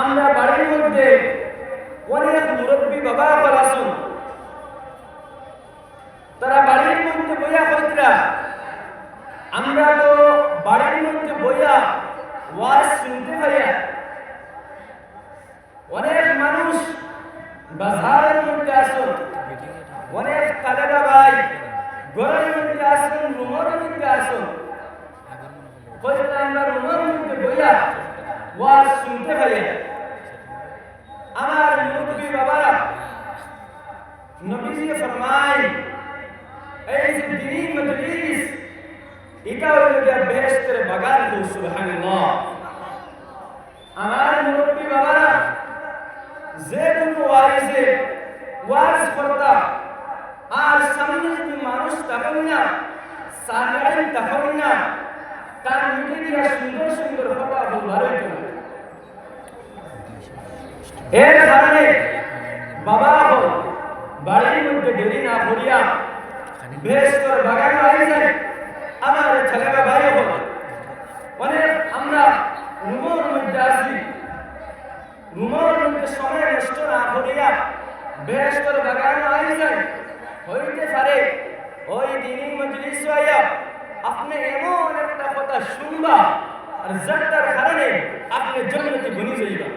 আমরা বাড়ির মধ্যে অনেক মুরব্বী বাবা আসুন তারা বাড়ির মধ্যে বইয়া হইতরা আমরা তো বাড়ির মধ্যে বইয়া ওয়াজ শুনতে পাইয়া অনেক মানুষ বাজারের মধ্যে আসুন অনেক কাদাদা ভাই ঘরের মধ্যে আসুন রুমের মধ্যে আসুন হয়তো আমরা রুমের মধ্যে বইয়া ওয়াজ শুনতে পাইয়া আমার মুরব্বী বাবারা নবীজি ফরমায় এই যে দিনী মজলিস এটা হলো যে বেহেশতের বাগান হো সুবহানাল্লাহ আমার মুরব্বী বাবারা যে কোনো ওয়ারিসে ওয়াজ করতা আর সামনে যদি মানুষ তখন না সামনে তখন না তার মুখে দিয়া সুন্দর সুন্দর কথা বলবার হইতো না এর কারণে বাবা বাড়ির মধ্যে দেরি না করিয়া বেশ করে বাগান আই যায়, আমার ছেলেরা ভাই হল অনেক আমরা রুমের মধ্যে আসি। রুমের মধ্যে সময় নষ্ট না করিয়া বেশ করে বাগান আই যায়। হইতে পারে, ওই দিনই মজলিস আইয়া আপনি এমন একটা কথা শুনবা আর যার কারণে আপনি জন্মতে বনি যাইবা।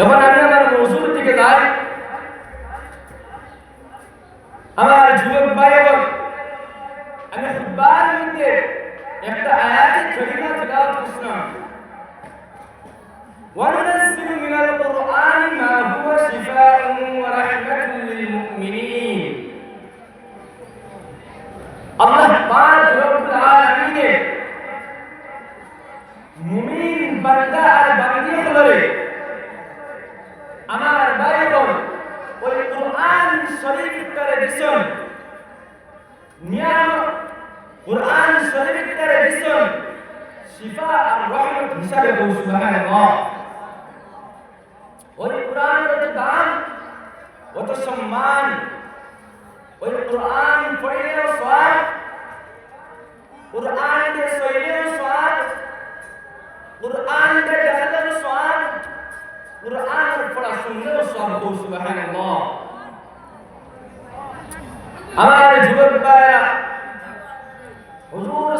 এখন আমি আমার মজুর দিকে যাই আমার যুবক ভাই এবং আমি খুববার মধ্যে একটা আয়াতে করিমা তেলাওয়াত করছিলাম وننزل من القرآن ما هو شفاء ورحمة للمؤمنين الله পাক রব্বুল আলামিনের মুমিন বান্দা আর হলরে আমার বাইবল ওই কোরআন শরীফ করে দিছেন নিয়াম কোরআন শরীফ করে দিছেন শিফা আর রহমত হিসাবে বল সুবহানাল্লাহ। ওই কোরআন কত দাম, কত সম্মান। ওই কোরআন পড়লেও সওয়াব কোরআন দিয়ে সইলেও সওয়াব। কোরআন কা জানলে সওয়াব। কোরআন পড়া শুনলেও সওয়াব হো সুবহানাল্লাহ। আমার যুবক ভাইরা হুজুর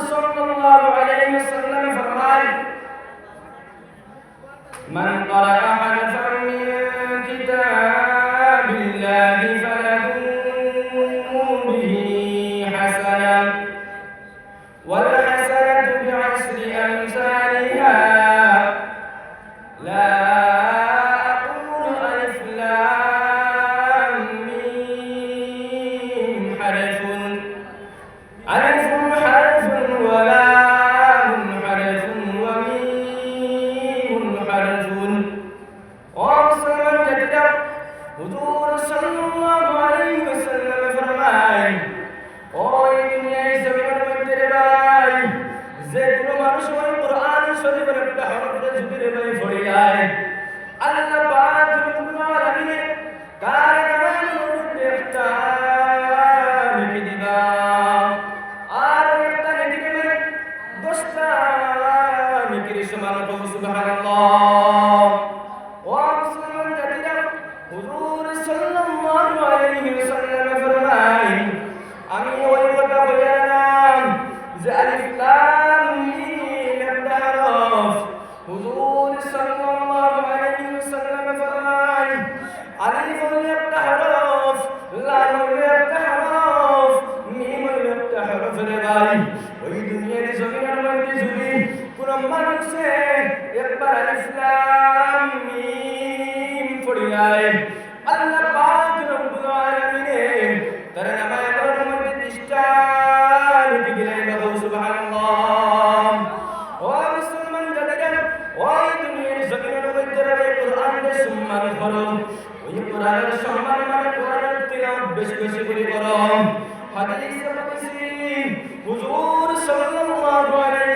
وميم حرف وأقسم جدا حضور صلى الله عليه وسلم فرمائے ওই দুনিয়ায় জমিনের মধ্যে রে ভাই যে কোনো মানুষ ওই কোরআন শরীফের একটা হরফে যদি রে ভাই পড়ে যায় যে আলিফ তিলাওয়াত বেশি বেশি করে করো হাদিসে বলছি হুজুর সাল্লাল্লাহু আলাইহি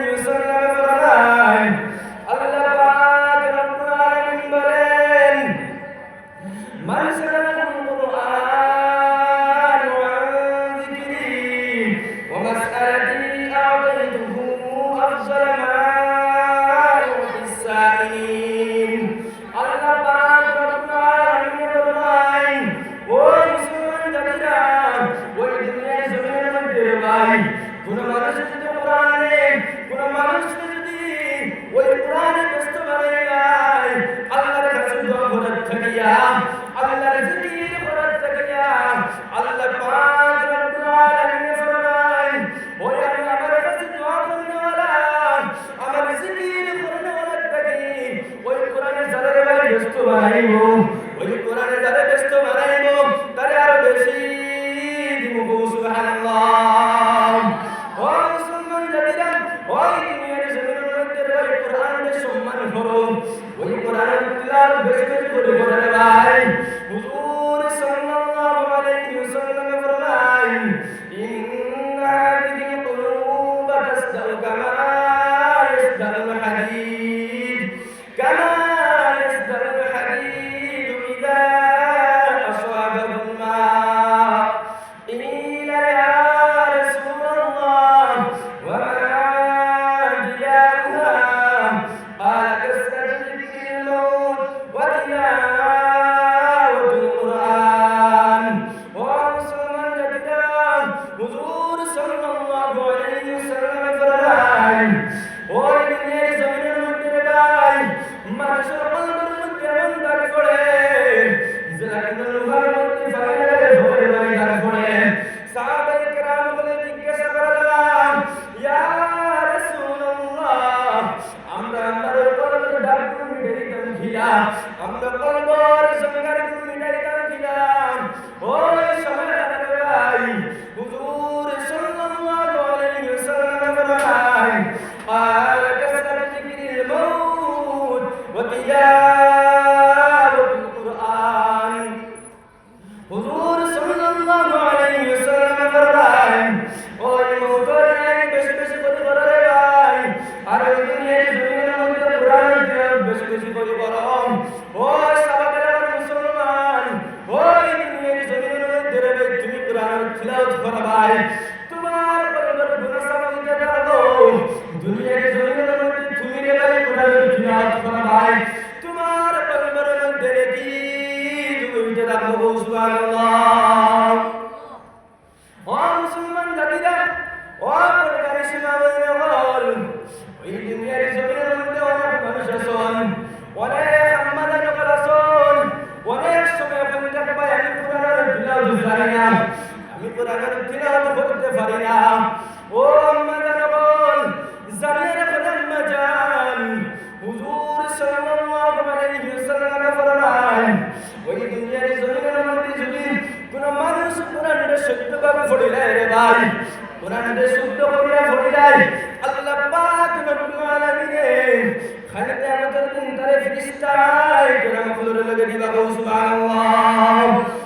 জানকানা الله قال كسبت به الموت وتجارة القرآن حضور صلی اللہ علیہ وسلم فرمائیں اور یہ موتور ہے بس بس کوئی بڑا رہے بھائی আর ওই দুনিয়ার জমিনের মধ্যে কোরআন বেশি বেশি করে বলো ও সাবাতের মুসলমান ওই দুনিয়ার জমিনের মধ্যে তুমি কোরআন খিলাফত করবাই করে লগে দিবা কৌ সুবহানাল্লাহ।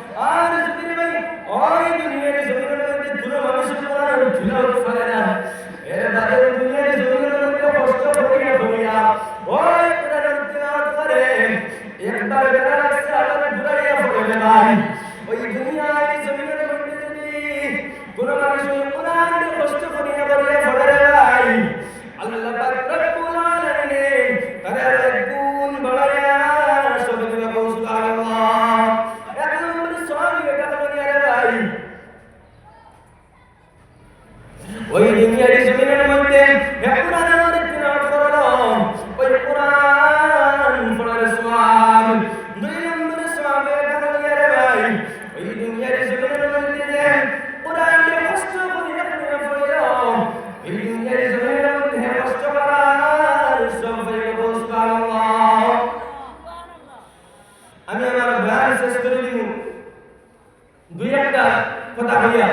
কথা হইয়া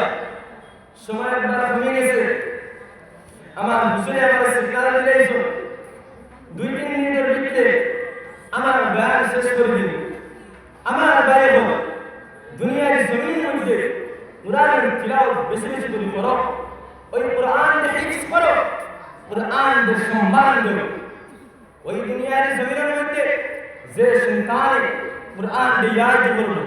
সময় একবার কমে গেছে। আমার হুজুরে আমার সিগনাল দিলেইছ দুই তিন মিনিটের ভিতরে আমার বয়ান শেষ করে দিল আমার বাইব দুনিয়ার জমিনের মধ্যে কোরআনের তিলাওয়াত বেশি বেশি করে করো ওই কোরআন হিফজ করো কোরআন এর সম্মান করো। ওই দুনিয়ার জমিনের মধ্যে যে সন্তান কোরআন দিয়ে ইয়াদ করবে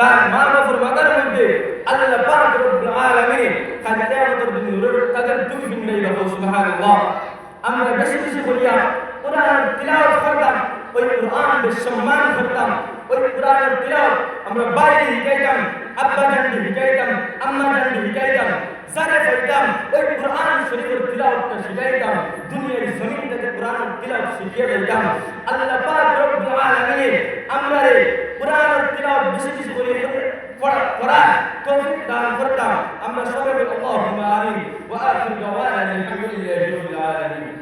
তার মানবর মাদার মধ্যে আল্লাহ পাক রব্বুল আলামিন তাদের কিয়ামতের নূরের তাদের দুই ভিন্ন হবে সুবহানাল্লাহ। আমরা বেশি বেশি বলিয়া কোরআন তিলাওয়াত করতাম, ওই কোরআনের সম্মান করতাম, ওই কোরআনের তিলাওয়াত আমরা বাইরে হিকাইতাম আব্বা জানতে হিকাইতাম আম্মা জানতে হিকাইতাম যারে পাইতাম ওই কোরআন শরীফের তিলাওয়াতটা শিখাইতাম দুনিয়ার জমিন থেকে কোরআন তিলাওয়াত শিখিয়ে দিতাম আল্লাহ পাক রব্বুল আলামিন আমরা রে কোরআন তিলাওয়াত বেশি বেশি করে পড়া পড়া তৌফিক দান করতাম আমরা সবাই বলি আল্লাহুম্মা আমিন ওয়া আখির দাওয়ানা আলহামদুলিল্লাহি রাব্বিল আলামিন.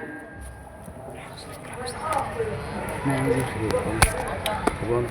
Tá bom?